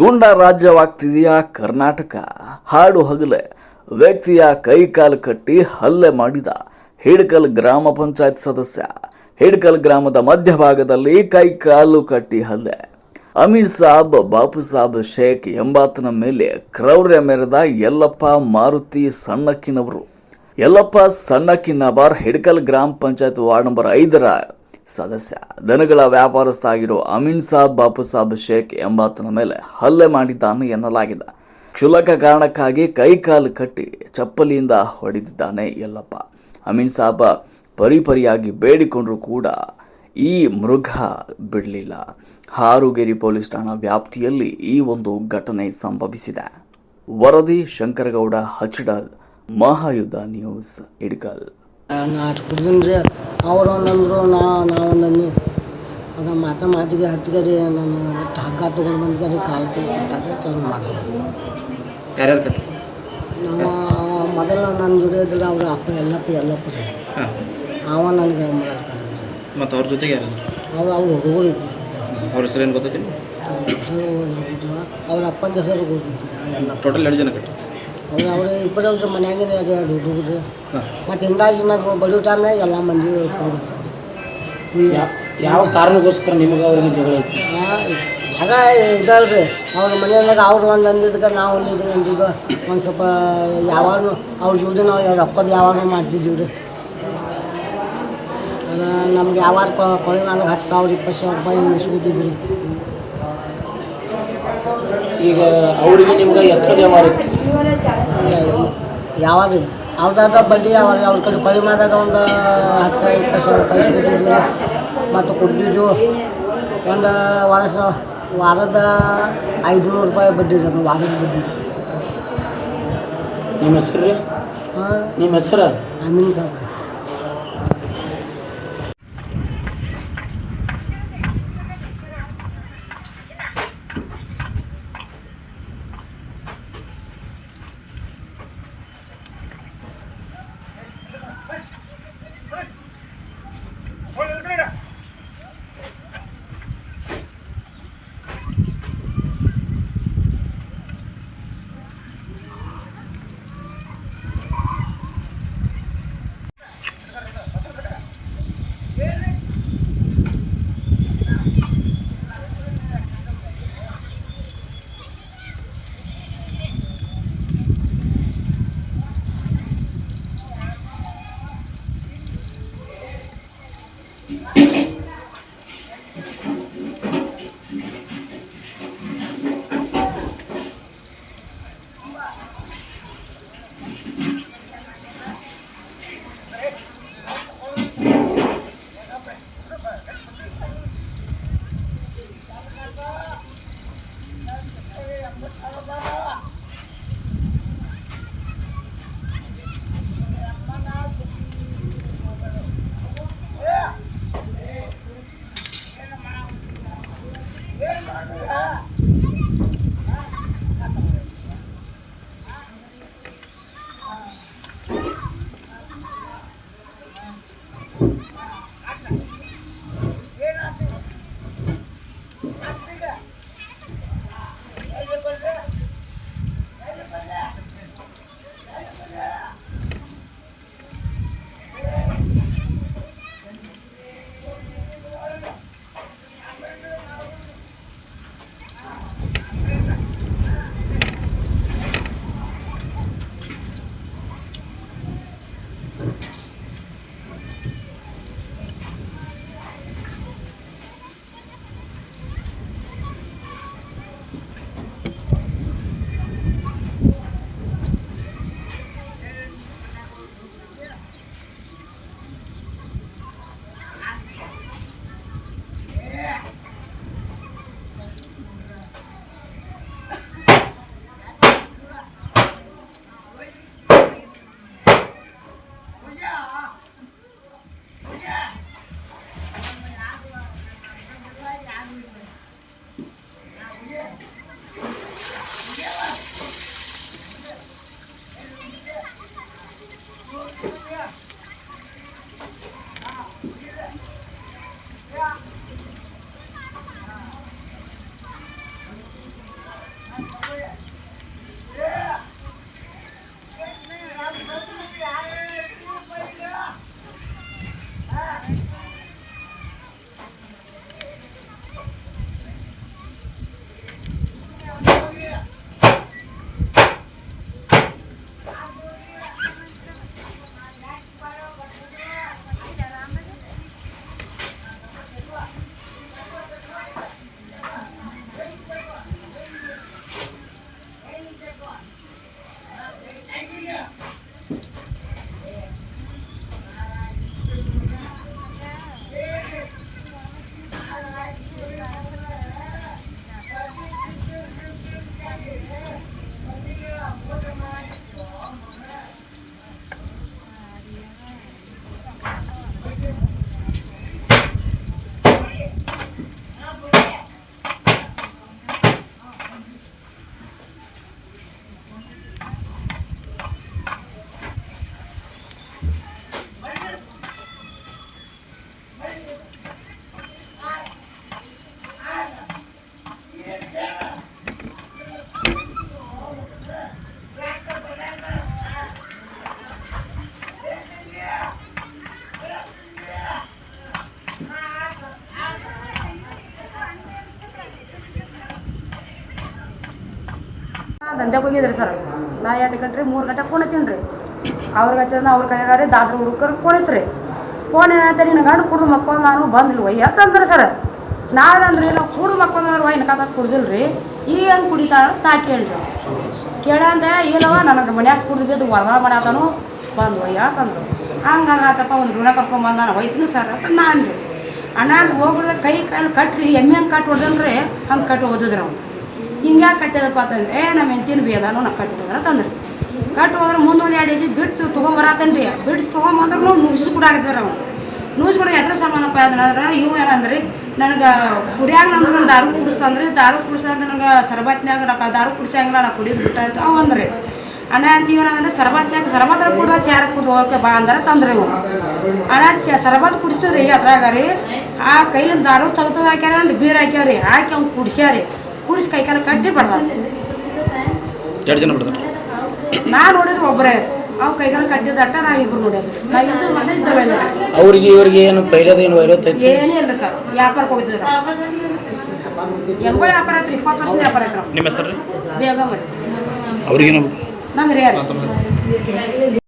ಗೂಂಡ ರಾಜ್ಯವಾಗ್ತಿದೆಯಾ ಕರ್ನಾಟಕ? ಹಾಡು ಹಗಲೆ, ವ್ಯಕ್ತಿಯ ಕೈ ಕಾಲು ಕಟ್ಟಿ ಹಲ್ಲೆ ಮಾಡಿದ ಹಿಡ್ಕಲ್ ಗ್ರಾಮ ಪಂಚಾಯತ್ ಸದಸ್ಯ. ಹಿಡ್ಕಲ್ ಗ್ರಾಮದ ಮಧ್ಯಭಾಗದಲ್ಲಿ ಕೈ ಕಾಲು ಕಟ್ಟಿ ಹಲ್ಲೆ. ಅಮೀರ್ ಸಾಬ್, ಬಾಪು ಸಾಬ್, ಶೇಖ್ ಎಂಬಾತನ ಮೇಲೆ ಕ್ರೌರ್ಯ ಮೆರೆದ ಯಲ್ಲಪ್ಪ ಮಾರುತಿ ಸಣ್ಣಕ್ಕಿನವರು. ಯಲ್ಲಪ್ಪ ಸಣ್ಣಕ್ಕಿನಬಾರ್ ಹಿಡ್ಕಲ್ ಗ್ರಾಮ ಪಂಚಾಯತ್ ವಾರ್ಡ್ ನಂಬರ್ ಐದರ ಸದಸ್ಯ. ದನಗಳ ವ್ಯಾಪಾರಸ್ಥ ಆಗಿರೋ ಅಮೀನ್ ಸಾಬ್, ಬಾಪು ಸಾಬ್, ಶೇಖ್ ಎಂಬಾತನ ಮೇಲೆ ಹಲ್ಲೆ ಮಾಡಿದ್ದಾನೆ ಎನ್ನಲಾಗಿದೆ. ಕ್ಷುಲಕ ಕಾರಣಕ್ಕಾಗಿ ಕೈ ಕಾಲು ಕಟ್ಟಿ ಚಪ್ಪಲಿಯಿಂದ ಹೊಡೆದಿದ್ದಾನೆ ಎಲ್ಲಪ್ಪ ಅಮೀನ್ ಸಾಬ ಪರಿಪರಿಯಾಗಿ ಬೇಡಿಕೊಂಡರೂ ಕೂಡ ಈ ಮೃಗ ಬಿಡಲಿಲ್ಲ. ಹಾರುಗೇರಿ ಪೊಲೀಸ್ ಠಾಣಾ ವ್ಯಾಪ್ತಿಯಲ್ಲಿ ಈ ಒಂದು ಘಟನೆ ಸಂಭವಿಸಿದೆ. ವರದಿ ಶಂಕರಗೌಡ ಹಚ್ಚಡ ಮಹಾಯುದ್ಧ ನ್ಯೂಸ್ ಇಡ್ಕಲ್ ನಾ ಅಷ್ಟು ಕುಡ್ದೀನಿ ರೀ ಅವ್ರು ಒಂದಂದ್ರು ನಾ ನಾವೊಂದನ್ನಿ ಅದ ಮಾತ ಮಾತಿಗೆ ಹತ್ತಿಗೆ ನಾನು ಒಟ್ಟು ಹಗ್ಗ ತಗೊಂಡು ಬಂದ್ಗೆ ಕಾಲು ಕೈ ಕಟ್ಟಾಗ ಚಾಲು ಮಾಡಿ ಯಾರ್ಯಾರು ಕಟ್ಟಿ ಮೊದಲು ನನ್ನ ದುಡಿಯೋದಿಲ್ಲ ಅವ್ರ ಅಪ್ಪ ಎಲ್ಲಪ್ಪ ಎಲ್ಲಪ್ಪ. ರೀ ಅವ ನನಗೆ ಮಾತಾಡ್ಕೊಂಡಿದ್ರು ಮತ್ತು ಅವ್ರ ಜೊತೆಗೆ ಅವ್ರು ಅವ್ರು ಅವ್ರ ಹುಡುಗರು ಇದ್ರು. ಅವ್ರ ಹೆಸರು ಏನು ಗೊತ್ತೈತಿ ಅವ್ರ ಅಪ್ಪನ ಹೆಸರು ಗೊತ್ತಿತ್ತು ಎಲ್ಲ. ಟೋಟಲ್ ಎರಡು ಜನ ಕಟ್ಟಿ ಅವ್ರು ಅವ್ರ ಇಬ್ಬರು ಮನ್ಯಾಗಿನ ಅದೇ ಹುಡುಗರು. ಮತ್ತು ಹಿಂಗಾಗಿ ನಾನು ಬಡವ ಟೈಮ್ನಾಗ ಎಲ್ಲ ಮಂದಿ ಈ ಯಾವ ಕಾರಣಕ್ಕೋಸ್ಕರ ನಿಮಗೆ ಅವ್ರಿಗೆ ಜಗಳ ಐತಿ ಆಗ ಇದಲ್ರಿ ಅವ್ರ ಮನೆಯಾಗ ಅವ್ರು ಒಂದು ಅಂದಿದ್ದಕ್ಕೆ ನಾವು ಒಂದಿದ್ದು ಅಂದಿದ್ದು ಒಂದು ಸ್ವಲ್ಪ ಯಾವಾಗೂ ಅವ್ರ ಜೋಡಿ ನಾವು ರೊಕ್ಕದ ಯಾವಾಗೂ ಮಾಡ್ತಿದ್ದೀವಿ ರೀ ಅದು ನಮ್ಗೆ ಯಾವಾಗ ಕೊಳೆ ಮ್ಯಾಗ ಹತ್ತು ಸಾವಿರ ಇಪ್ಪತ್ತು ಸಾವಿರ ರೂಪಾಯಿ ಇಸ್ಕೊತಿದ್ವಿ ಈಗ ಅವರಿಗೆ ನಿಮ್ಗೆ ಎತ್ತರ ವ್ಯವಹಾರ ಇತ್ತು. ಯಾವಾಗ ರೀ ಅವ್ರದಾಗ ಬಡ್ಡಿ ಯಾವ ಅವ್ರ ಕಡೆ ಕಡಿಮೆ ಮಾಡಿದಾಗ ಒಂದು ಹತ್ತು ಇಪ್ಪತ್ತು ಸಾವಿರ ರೂಪಾಯಿ ಇಸ್ಕೊತಿದ್ವಿ ಮತ್ತು ಕೊಡ್ತಿದ್ವು ಒಂದು ವರ್ಷ ವಾರದ ಐದುನೂರು ರೂಪಾಯಿ ಬಡ್ಡಿ ಅದು ವಾರದ ಬಡ್ಡಿ. ನಿಮ್ಮ ಹೆಸರು ರೀ? ಹಾಂ. ನಿಮ್ಮ ಹೆಸರು? ಅಮೀನ್ ಸಾಬ್. ದಂಧೆಗೆ ಹೋಗಿದ್ರಿ ಸರ್. ನಾ ಎಂಟು ಗಂಟೆ ಮೂರು ಗಂಟೆ ಫೋನ್ ರೀ. ಅವ್ರಿಗೆ ಹಚ್ಚದ ಅವ್ರ ಕೈಗಾರಿ ದಾಸರ ಹುಡುಗರು ಫೋನ್ ಐತ್ರಿ ಫೋನ್ ಏನಂತ, ನಿನ್ನ ಗಂಡು ಕುಡ್ದು ಮಕ್ಕಳು ನಾನು ಬಂದಿಲ್ಲ ವಯ್ಯ ಅಂತಂದ್ರೆ ಸರ್. ನಾಳೆ ಅಂದ್ರೆ ಇಲ್ಲ ಕುಡ್ದು ಮಕ್ಕೊಂಡ್ರೆ ವೈನ್ ಕಾತ ಕುಡ್ದಿಲ್ಲ ರೀ. ಈಗ ಹೆಂಗೆ ಕುಡಿತಾಳ ತಾ ಕೇಳ್ರಿ ಕೇಳಂದೆ. ಇಲ್ಲವ ನನಗೆ ಮನ್ಯಾಗ ಕುಡ್ದು ಬಿದ್ದು ಹೊರಗಡೆ ಮಾಡ್ಯಾತನು ಬಂದು ಯಾಕಂದ್ರು ಹಂಗಂದ್ರೆ ಆತಪ್ಪ ಒಂದು ಋಣ ಕರ್ಕೊಂಬಂದ ನಾನು ಹೋಯ್ತೀನಿ ಸರ್ ಅಂತ ನಾನು ಅಣ್ಣ ಹೋಗ್ಬಿಡ್ದೆ, ಕೈ ಕಾಲು ಕಟ್ರಿ, ಎಮ್ಮೆ ಹಂಗೆ ಕಟ್ಟಿ ಹೊಡೆದನ್ರಿ. ಹಂಗೆ ಕಟ್ಟಿ ಓದಿದ್ರು ನಾವು ಹಿಂಗೆ ಯಾಕೆ ಕಟ್ಟಿದಪ್ಪ ಅಂತಂದ್ರೆ, ಏ, ನಮ್ಮ ಹೆಂಡ್ತಿನ ಬೇದಾನು ನಾ ಕಟ್ಟಿದ್ರೆ ಅಂತಂದ್ರೆ ಕಟ್ಟು ಹೋದ್ರೆ ಮುಂದೆ ಒಂದು ಎರಡು ಎಜಿ ಬಿಟ್ಟು ತೊಗೊಂಬರತ್ತೇನೆ ರೀ ಬಿಡ್ಸಿ ತೊಗೊಂಬಂದ್ರೆ ನುಗ್ಸಿ ಕೂಡ ಆಗಿದ್ದಾರೆ ಅವ್ನು ನ್ಯೂಸ್ ಕೂಡ ಎದ್ರ ಸಂಬಂಧಪ್ಪ ಅಂದ್ರೆ, ಇವು ಏನಂದ್ರಿ, ನನಗೆ ಕುಡಿಯಾಗ ನಂದ್ರೆ ನಾನು ದಾರು ಕುಡಿಸಂದ್ರಿ, ದಾರು ಕುಡಿಸಂದ್ರೆ ನನಗೆ ಸರ್ಬತ್ನಾಗ ರೊಕ್ಕ ದಾರು ಕುಡಿಸಂಗಿಲ್ಲ ನಾ ಕುಡಿಯೋದು ಬಿಟ್ಟಾಯ್ತು ಅವ ಅಂದ್ರಿ. ಅಣ್ಣ ಅಂತ ಇವನಂದ್ರೆ ಸರ್ಬತ್ನ್ಯಾಗ ಸರ್ಬತ್ರ ಕುಡ್ದ ಚಾರ ಕುಡ್ದು ಹೋಗಕ್ಕೆ ಬಾ ಅಂದ್ರೆ ತಂದ್ರಿ ಇವು ಅಣ್ಣ ಚ ಸರ್ಬತ್ ಕುಡಿಸಿದ್ರಿ ಅದ್ರಾಗ ರೀ. ಆ ಕೈಲಿಂದ ದಾರು ತೆಗ್ದು ಹಾಕ್ಯಾರ ಬೀರ್ ಹಾಕ್ಯಾವ್ರಿ. ಹಾಕಿ ಅವ್ನು ಕುಡಿಸ್ಯಾರಿ. ಕುಡಿಸಿ ಕೈ ಕಾಲ ಕಟ್ಟಿ ಬಡ್ದಾರ ಎರಡು ಜನ ಬಿಡ್ತಾರೆ ನಾ ನೋಡಿದ್ರು ಒಬ್ಬರೇ ಅವ್ ಕೈಗಾಲ ಕಟ್ಟಿದಟ್ಟ ನಾ ಇಬ್ರು ನೋಡಿದ್ವಿ ನಾ ಇದ್ದು ಮತ್ತೆ ಇದ್ದವೆ ಅವ್ರಿಗೆ ಇವ್ರಿಗೆ ಏನು ಪೈಲದ ಏನು ಇರುತ್ತೆ ಏನೇ ಇಲ್ಲ ಸರ್ ವ್ಯಾಪಾರಕ್ಕೆ ಹೋಗ್ತಿದ್ರು ಎಂಬ ವ್ಯಾಪಾರ ಐತ್ರಿ ಇಪ್ಪತ್ತು ವರ್ಷದ ವ್ಯಾಪಾರ ನಿಮ್ಮ ಹೆಸರು ಬೇಗ ಅವ್ರಿಗೇನು? ನಮ್ಮ ಹಿರಿಯರು